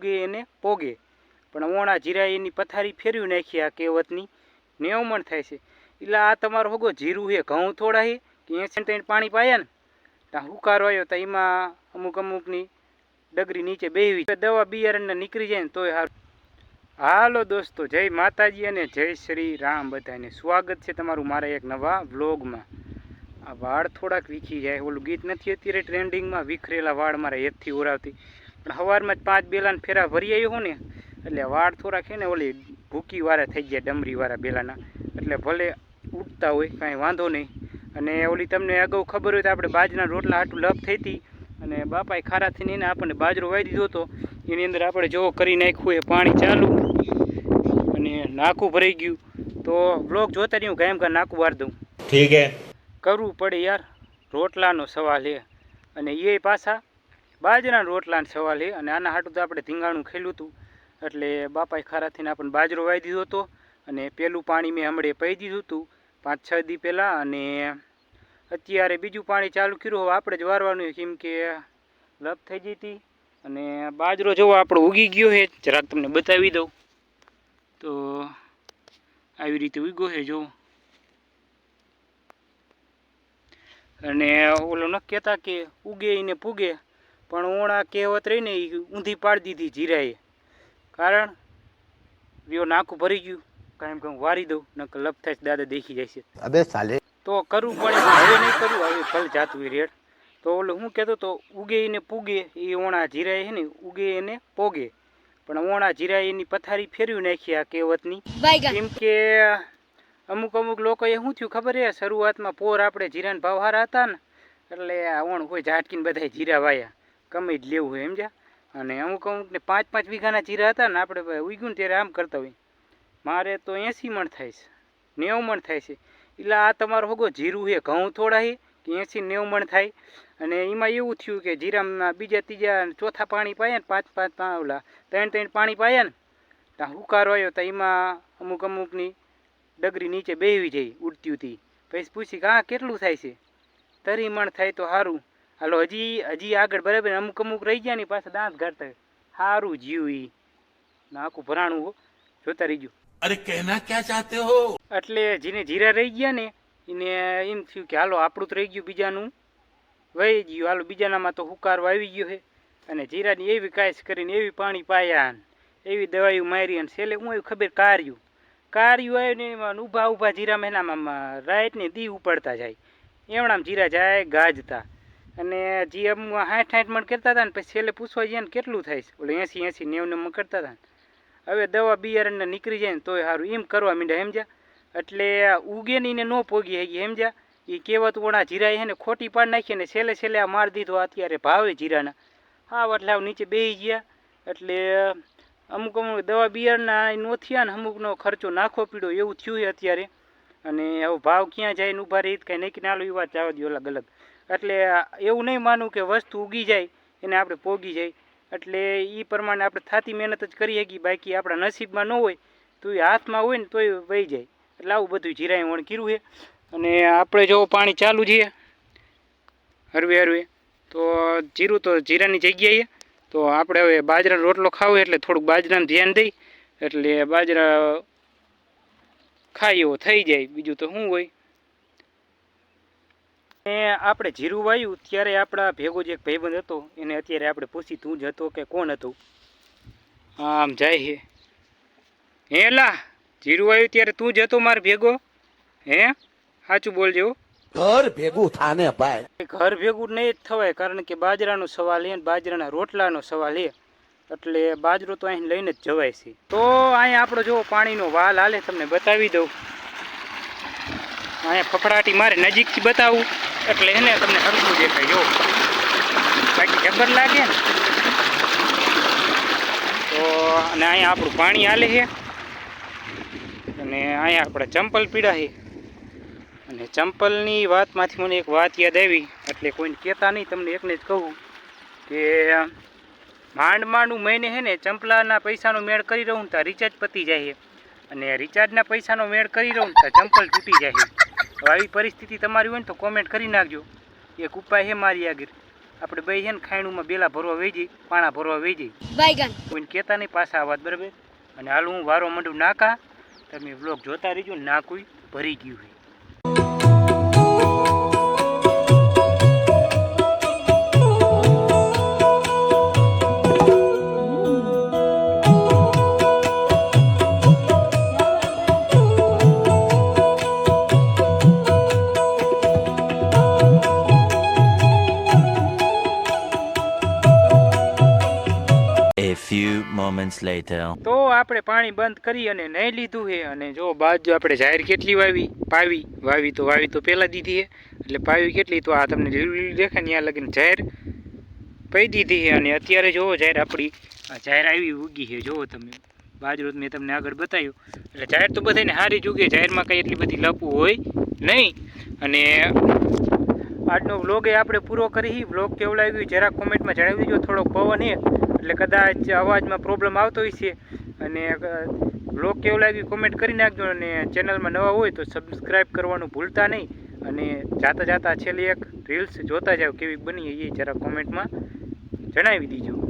ઉગે એને પોગે. પણ ઓણા જીરા એની પથારી ફેરવી નાખી આ કહેવતની. નેવમણ થાય છે. એટલે આ તમારો હોગો જીરું હે, ઘઉં થોડા હે, કે એસી ત્રણ પાણી પાયા ને ત્યાં હુકારો આવ્યો તો એમાં અમુક અમુકની ડગરી નીચે બેહવી. દવા બિયારણને નીકળી જાય ને તોય સારું હાલો દોસ્તો, જય માતાજી અને જય શ્રી રામ બધાને. સ્વાગત છે તમારું મારા એક નવા વ્લોગમાં. આ વાળ થોડાક વીખી જાય, ઓલું ગીત નથી અત્યારે ટ્રેન્ડિંગમાં વિખરેલા વાળ મારા હેતથી ઓરાવતી પણ સવારમાં જ પાંચ બેલાને ફેરા ભરી આવ્યું હું ને એટલે વાળ થોડાક છે ને ઓલી ભૂકી વાળા થઈ ગયા ડમરી વાળા બેલાના. એટલે ભલે ઉઠતા હોય કાંઈ વાંધો નહીં. અને ઓલી તમને અગાઉ ખબર હોય તો આપણે બાજના રોટલા હાટું લપ થઈ હતી. અને બાપાએ ખારાથી નહીં આપણને બાજરો વાઈ દીધો હતો. એની અંદર આપણે જો કરી નાખ્યું એ પાણી ચાલુ. અને નાકું ભરાઈ ગયું. તો બ્લોગ જોતા નહીં હું ગાયમ ગાય નાકું વાર દઉં. ઠીક કરવું પડે યાર રોટલાનો સવાલ એ અને એ પાછા બાજરાના રોટલાને સવાલી અને આના હાટું તો આપણે ધીંગાણું ખેલું હતું. એટલે બાપાએ ખારાથીને આપણને બાજરો વાઈ દીધો હતો. અને પેલું પાણી મેં હમણાં પહી દીધું હતું. પાંચ છ દી પહેલાં. અને અત્યારે બીજું પાણી ચાલુ કર્યું. હવે આપણે જ વારવાનું કેમ કે લપ થઈ ગઈ હતી. અને બાજરો જોવો આપણો ઉગી ગયો છે. જરાક તમને બતાવી દઉં. તો આવી રીતે ઉગ્યો છે જો અને ઓલો ન કહેતા કે ઉગે એને પૂગે. પણ હું આ કહેવત રહીને એ ઊંધી પાડી દીધી જીરાએ. કારણ વ્યવ નાખું ભરી ગયું. કાંઈ કાંઈ વારી દઉં નકર લપ થાય દાદા દેખી જાય છે. અબે સાલે. તો કરવું પડે હવે નહીં કરવું હવે ભલે જાતું રેડ. તો ઓલો હું કહેતો તો ઉગે એને પૂગે એ ઓણા જીરાએ છે ને ઉગે એને પોગે. પણ ઓણા જીરા એની પથારી ફેરવી નાખી આ કહેવતની. કેમ કે અમુક અમુક એ શું થયું ખબર છે શરૂઆતમાં પોર આપણે જીરાના ભાવ હારા હતા ને એટલે આ ઓણ કોઈ ઝાટકીને બધા જીરા વાયા. કમાઈ જ લેવું હોય, સમજ્યા? અને અમુક ને પાંચ પાંચ વીઘાના જીરા હતા ને આપણે ઉગ્યું ને ત્યારે આમ કરતા હોય. મારે તો એંસી મણ થાય છે, નેવું મણ થાય છે. એટલે આ તમારો હોગો જીરું છે, ઘઉં થોડા છે કે એંસી નેવું મણ થાય. અને એમાં એવું થયું કે જીરામાં બીજા ત્રીજા ચોથા પાણી પાયા ને પાંચ પાંચ ઓલા ત્રણ ત્રણ પાણી પાયા ને ત્યાં હુકારો આવ્યો, તો એમાં અમુક અમુકની ડગરી નીચે બેહવી જાય ઉડતી હતી. પછી પૂછી કે હા કેટલું થાય છે? તરી મણ થાય તો સારું. હાલો હજી હજી આગળ બરાબર અમુક અમુક રહી ગયા ને પાછા દાંત કાઢતા સારું જીવ એ આખું ભરાણું જોતા રહીજો. અરે કહેના ક્યાં ચાહતે હો? એટલે જેને જીરા રહી ગયા ને એને એમ થયું કે હાલો આપણું તો રહી ગયું બીજાનું. વહી ગયું હાલો બીજાનામાં તો હુકાર વાવી ગયો છે. અને જીરાની એવી કાયસ કરીને એવી પાણી પાયા એવી દવાઈઓ મારી અને છેલ્લે હું એવું ખબર કાર્યું. કાર્યું આવ્યું ને ઊભા ઊભા જીરા મહિનામાં રાઈટને દી ઉપડતા જાય. એમણા જીરા જાય ગાજતા. અને જે એમ હાઠ હાઠ મણ કરતા હતા ને પછી છેલ્લે પૂછવા જઈએ ને કેટલું થાય છે? ઓલે એંસી એંસી નેવ નેવ કરતા હતા હવે દવા બિયારણને નીકળી જાય ને તોય સારું એમ કરવા માંડ્યા સમજ્યા? એટલે ઉગે ને એને ન પોગી હગી સમજ્યા? એ કહેવત ઓણા જીરાએ હે ને ખોટી પાડ નાખી ને છેલ્લે છેલ્લે આ માર દીધો. અત્યારે ભાવે જીરાના. હા એટલે આવ નીચે બેસી ગયા. એટલે અમુક અમુક દવા બિયારણના નો થયા ને અમુકનો ખર્ચો નાખો પીડ્યો. એવું થયું છે અત્યારે. અને હવે ભાવ ક્યાં જાય ને ઊભા રહી કાંઈ નહીં ના લો એ વાત જવા દો અલગ અલગ. એટલે એવું નહીં માનવું કે વસ્તુ ઉગી જાય, એને આપણે પોગી જાય. એટલે એ પ્રમાણે આપણે થાતી મહેનત જ કરી શકીએ, બાકી આપણા નસીબમાં ન હોય તો એ હાથમાં હોય ને તોય વહી જાય. એટલે આવું બધું જીરાય વણ કર્યું છે. અને આપણે જો પાણી ચાલુ છે, હરવે હરવે, તો જીરું તો જીરાની જગ્યાએ તો આપણે હવે બાજરાનો રોટલો ખાવો એટલે થોડુંક બાજરાનું ધ્યાન દઈ, એટલે બાજરા ખાઈ એવો થઈ જાય. બીજું તો શું હોય? અને આપણે જીરું વાયું ત્યારે આપણા ભેગો જે એક ભાઈબંધ હતો એને અત્યારે આપણે પૂછી તું જ હતો કે કોણ હતું? આમ જાય હે. હેલા જીરું વાયું ત્યારે તું જ હતો મારો ભેગો? હે? સાચું બોલજો ઘર ભેગું થાને ભાઈ. ઘર ભેગું નહીં જ થવાય કારણ કે બાજરાનો સવાલ એ બાજરાના રોટલાનો સવાલ એ એટલે બાજરો તો અહીં લઈને જ જવાય છે. તો અહીં આપણો જો પાણીનો વાલ હાલે તમને બતાવી દઉં. અહીંયા ફફડાટી મારે નજીકથી બતાવું. એટલે એને તમને હરખું દેખાય, જો. બાકી જબર લાગે ને. તો અને અહીંયા આપણું પાણી હાલે છે. અને અહીંયા આપણા ચંપલ પીડા છે. અને ચંપલની વાતમાંથી મને એક વાત યાદ આવી, એટલે કોઈને કહેતા નહીં, તમને એકને જ કહું કે માંડ માંડ મહિને છે ને ચંપલાના પૈસાનો મેળ કરી રહું ત્યાં રિચાર્જ પતી જાય છે. અને રિચાર્જના પૈસાનો મેળ કરી રહું ત્યાં ચંપલ તૂટી જાય છે. આવી પરિસ્થિતિ તમારી હોય ને તો કોમેન્ટ કરી નાખજો. એક ઉપાય છે મારી આગળ. આપણે બે છે ને ખાયણુંમાં બેલા ભરવા વહી જઈ પાણા ભરવા વહી જઈ કોઈને કહેતા નહીં પાછા આ વાત બરાબર? અને હાલ હું વારો મંડું નાકા તમે બ્લોગ જોતા રહીજો નાકું ભરી ગયું છે few moments later. તો આપણે પાણી બંધ કરી અને નહીં લીધું છે અને જો બાજુ આપણે જાહેર કેટલી વાવી? પાવી. વાવી તો વાવી તો પહેલાં દીધી છે એટલે પાવી કેટલી? તો આ તમને લીલું દેખાય ત્યાં લગીને જાહેર પઈ દીધી છે અને અત્યારે જોવો જાહેર આપણી જાહેર આવી ઉગી છે જોવો તમે બાજરો મેં તમને આગળ બતાવ્યું. એટલે જાહેર તો બધાને સારી જ ઉગે. જાહેરમાં કંઈ એટલી બધી લપવું હોય નહીં અને આજનો વ્લોગ એ આપણે પૂરો કરી વ્લોગ કેવું લાગ્યું જરા કોમેન્ટમાં જણાવી દેજો. થોડોક પવન છે એટલે કદાચ અવાજમાં પ્રોબ્લેમ આવતો હોય છે. અને બ્લોગ કેવું લાગ્યું કોમેન્ટ કરી નાખજો અને ચેનલમાં નવા હોય તો સબસ્ક્રાઈબ કરવાનું ભૂલતા નહીં. અને જાતા જાતા છેલ્લી એક રીલ્સ જોતા જાઓ કેવી બની એ જરા કોમેન્ટમાં જણાવી દીજો.